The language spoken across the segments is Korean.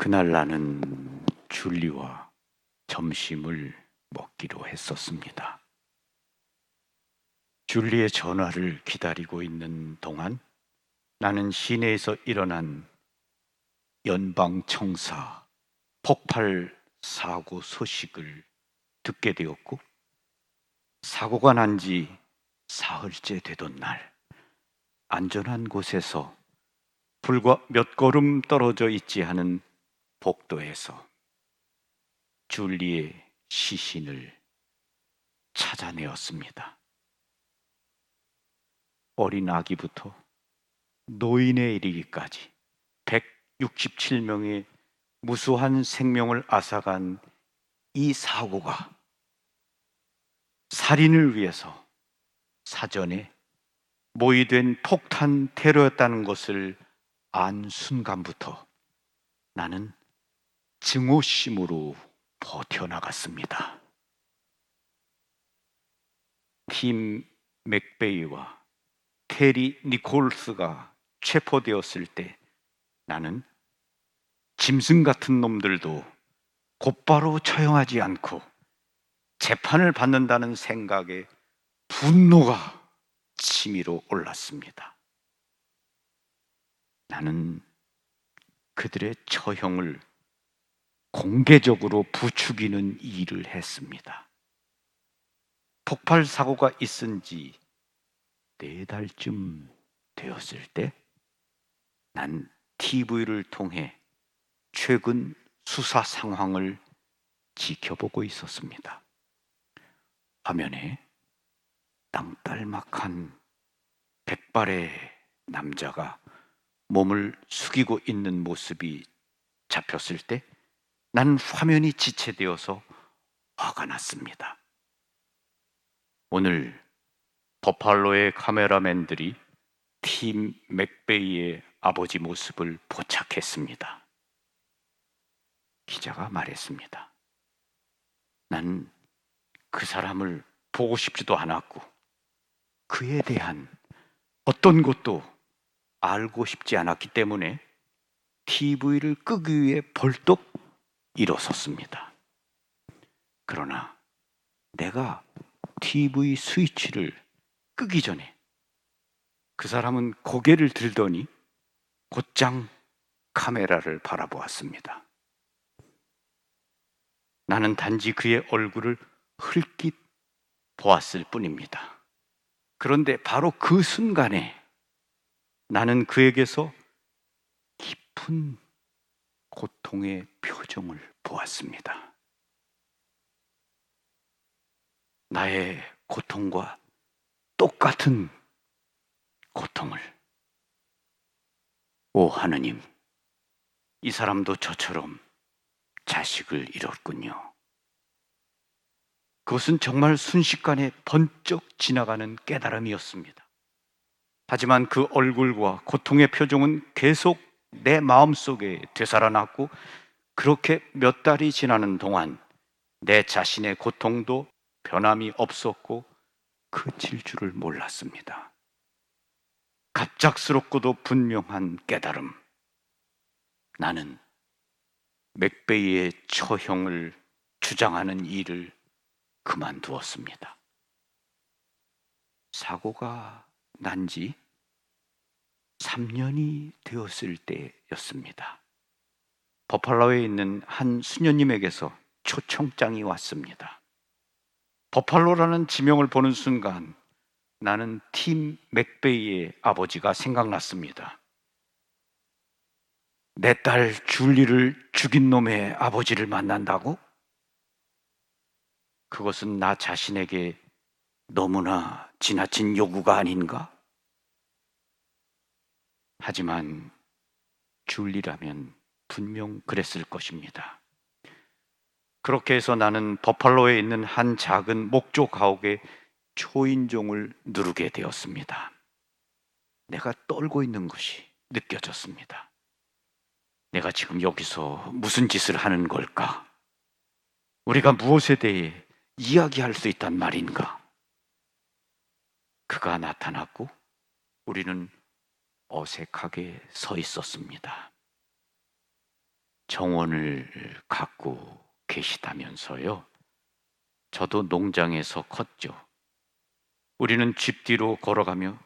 그날 나는 줄리와 점심을 먹기로 했었습니다. 줄리의 전화를 기다리고 있는 동안 나는 시내에서 일어난 연방청사 폭발 사고 소식을 듣게 되었고 사고가 난 지 사흘째 되던 날 안전한 곳에서 불과 몇 걸음 떨어져 있지 않은 복도에서 줄리의 시신을 찾아내었습니다. 어린 아기부터 노인에 이르기까지 167명의 무수한 생명을 앗아간 이 사고가 살인을 위해서 사전에 모의된 폭탄 테러였다는 것을 안 순간부터 나는 증오심으로 버텨나갔습니다. 팀 맥베이와 테리 니콜스가 체포되었을 때 나는 짐승 같은 놈들도 곧바로 처형하지 않고 재판을 받는다는 생각에 분노가 치밀어 올랐습니다. 나는 그들의 처형을 공개적으로 부추기는 일을 했습니다. 폭발 사고가 있은 지 네 달쯤 되었을 때, 난 TV를 통해 최근 수사 상황을 지켜보고 있었습니다. 화면에 땅딸막한 백발의 남자가 몸을 숙이고 있는 모습이 잡혔을 때, 난 화면이 지체되어서 화가 났습니다. 오늘 버팔로의 카메라맨들이 팀 맥베이의 아버지 모습을 포착했습니다. 기자가 말했습니다. 난 그 사람을 보고 싶지도 않았고, 그에 대한 어떤 것도 알고 싶지 않았기 때문에 TV를 끄기 위해 벌떡 일어섰습니다. 그러나 내가 TV 스위치를 끄기 전에 그 사람은 고개를 들더니 곧장 카메라를 바라보았습니다. 나는 단지 그의 얼굴을 흘낏 보았을 뿐입니다. 그런데 바로 그 순간에 나는 그에게서 깊은 고통의 표정을 보았습니다. 나의 고통과 똑같은 고통을. 오 하느님, 이 사람도 저처럼 자식을 잃었군요. 그것은 정말 순식간에 번쩍 지나가는 깨달음이었습니다. 하지만 그 얼굴과 고통의 표정은 계속 내 마음속에 되살아났고 그렇게 몇 달이 지나는 동안 내 자신의 고통도 변함이 없었고 그칠 줄을 몰랐습니다. 갑작스럽고도 분명한 깨달음. 나는 맥베이의 처형을 주장하는 일을 그만두었습니다. 사고가 난지 3년이 되었을 때였습니다. 버팔로에 있는 한 수녀님에게서 초청장이 왔습니다. 버팔로라는 지명을 보는 순간 나는 팀 맥베이의 아버지가 생각났습니다. 내 딸 줄리를 죽인 놈의 아버지를 만난다고? 그것은 나 자신에게 너무나 지나친 요구가 아닌가? 하지만 줄리라면 분명 그랬을 것입니다. 그렇게 해서 나는 버팔로에 있는 한 작은 목조 가옥의 초인종을 누르게 되었습니다. 내가 떨고 있는 것이 느껴졌습니다. 내가 지금 여기서 무슨 짓을 하는 걸까? 우리가 무엇에 대해 이야기할 수 있단 말인가? 그가 나타났고 우리는 어색하게 서 있었습니다. 정원을 갖고 계시다면서요. 저도 농장에서 컸죠. 우리는 집 뒤로 걸어가며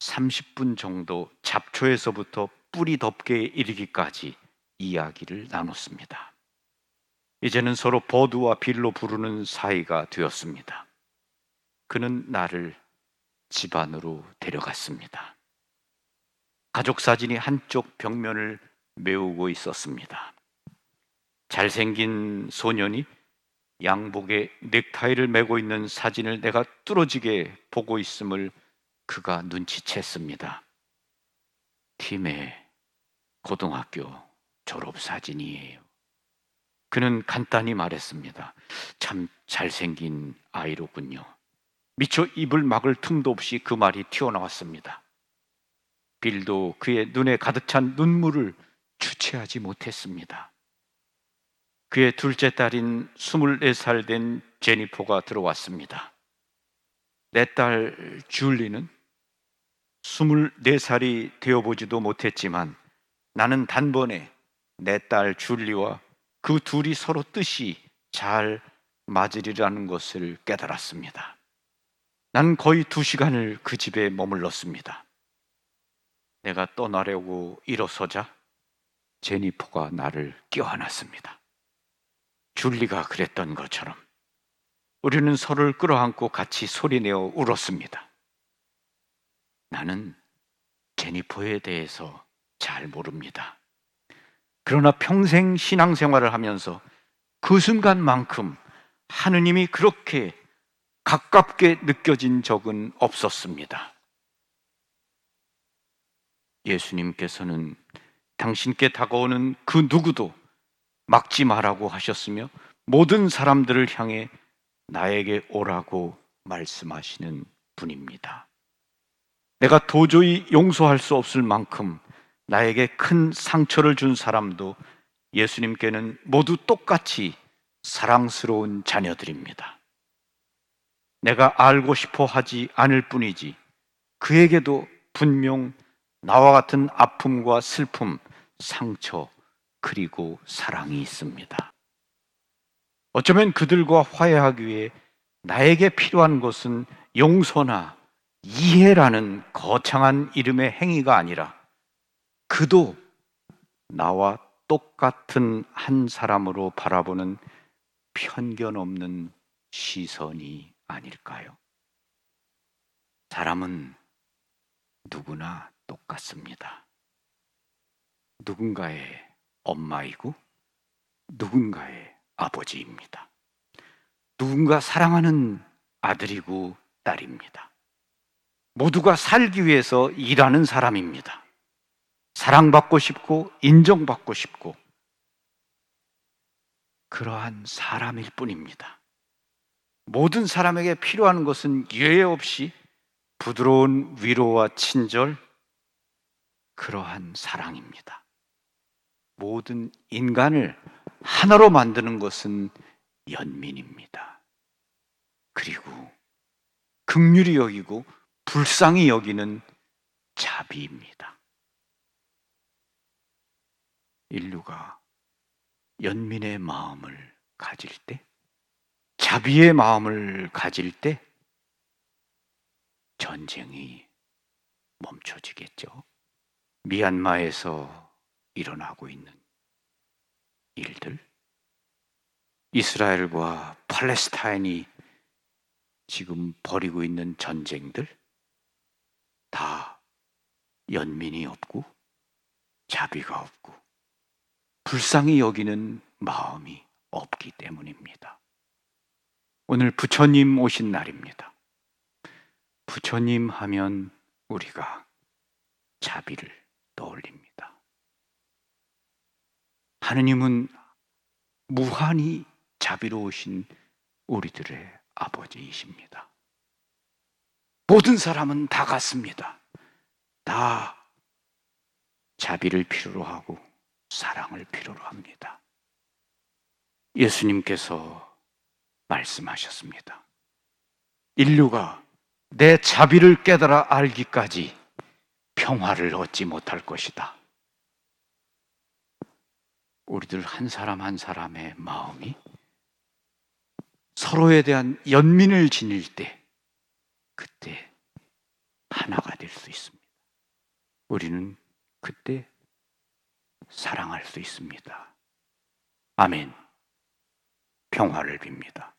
30분 정도 잡초에서부터 뿌리 덮개에 이르기까지 이야기를 나눴습니다. 이제는 서로 버드와 빌로 부르는 사이가 되었습니다. 그는 나를 집안으로 데려갔습니다. 가족 사진이 한쪽 벽면을 메우고 있었습니다. 잘생긴 소년이 양복에 넥타이를 메고 있는 사진을 내가 뚫어지게 보고 있음을 그가 눈치챘습니다. 팀의 고등학교 졸업 사진이에요. 그는 간단히 말했습니다. 참 잘생긴 아이로군요. 미처 입을 막을 틈도 없이 그 말이 튀어나왔습니다. 빌도 그의 눈에 가득 찬 눈물을 주체하지 못했습니다. 그의 둘째 딸인 24살 된 제니포가 들어왔습니다. 내 딸 줄리는 24살이 되어보지도 못했지만 나는 단번에 내 딸 줄리와 그 둘이 서로 뜻이 잘 맞으리라는 것을 깨달았습니다. 난 거의 두 시간을 그 집에 머물렀습니다. 내가 떠나려고 일어서자 제니포가 나를 껴안았습니다. 줄리가 그랬던 것처럼 우리는 서로를 끌어안고 같이 소리내어 울었습니다. 나는 제니포에 대해서 잘 모릅니다. 그러나 평생 신앙생활을 하면서 그 순간만큼 하느님이 그렇게 가깝게 느껴진 적은 없었습니다. 예수님께서는 당신께 다가오는 그 누구도 막지 말라고 하셨으며 모든 사람들을 향해 나에게 오라고 말씀하시는 분입니다. 내가 도저히 용서할 수 없을 만큼 나에게 큰 상처를 준 사람도 예수님께는 모두 똑같이 사랑스러운 자녀들입니다. 내가 알고 싶어 하지 않을 뿐이지 그에게도 분명 나와 같은 아픔과 슬픔, 상처, 그리고 사랑이 있습니다. 어쩌면 그들과 화해하기 위해 나에게 필요한 것은 용서나 이해라는 거창한 이름의 행위가 아니라 그도 나와 똑같은 한 사람으로 바라보는 편견 없는 시선이 아닐까요? 사람은 누구나 똑같습니다. 누군가의 엄마이고 누군가의 아버지입니다. 누군가 사랑하는 아들이고 딸입니다. 모두가 살기 위해서 일하는 사람입니다. 사랑받고 싶고 인정받고 싶고 그러한 사람일 뿐입니다. 모든 사람에게 필요한 것은 예외 없이 부드러운 위로와 친절, 그러한 사랑입니다. 모든 인간을 하나로 만드는 것은 연민입니다. 그리고 극률이 여기고 불쌍히 여기는 자비입니다. 인류가 연민의 마음을 가질 때, 자비의 마음을 가질 때, 전쟁이 멈춰지겠죠. 미얀마에서 일어나고 있는 일들, 이스라엘과 팔레스타인이 지금 벌이고 있는 전쟁들, 다 연민이 없고 자비가 없고 불쌍히 여기는 마음이 없기 때문입니다. 오늘 부처님 오신 날입니다. 부처님 하면 우리가 자비를 떠올립니다. 하느님은 무한히 자비로우신 우리들의 아버지이십니다. 모든 사람은 다 같습니다. 다 자비를 필요로 하고 사랑을 필요로 합니다. 예수님께서 말씀하셨습니다. 인류가 내 자비를 깨달아 알기까지 평화를 얻지 못할 것이다. 우리들 한 사람 한 사람의 마음이 서로에 대한 연민을 지닐 때 그때 하나가 될 수 있습니다. 우리는 그때 사랑할 수 있습니다. 아멘. 평화를 빕니다.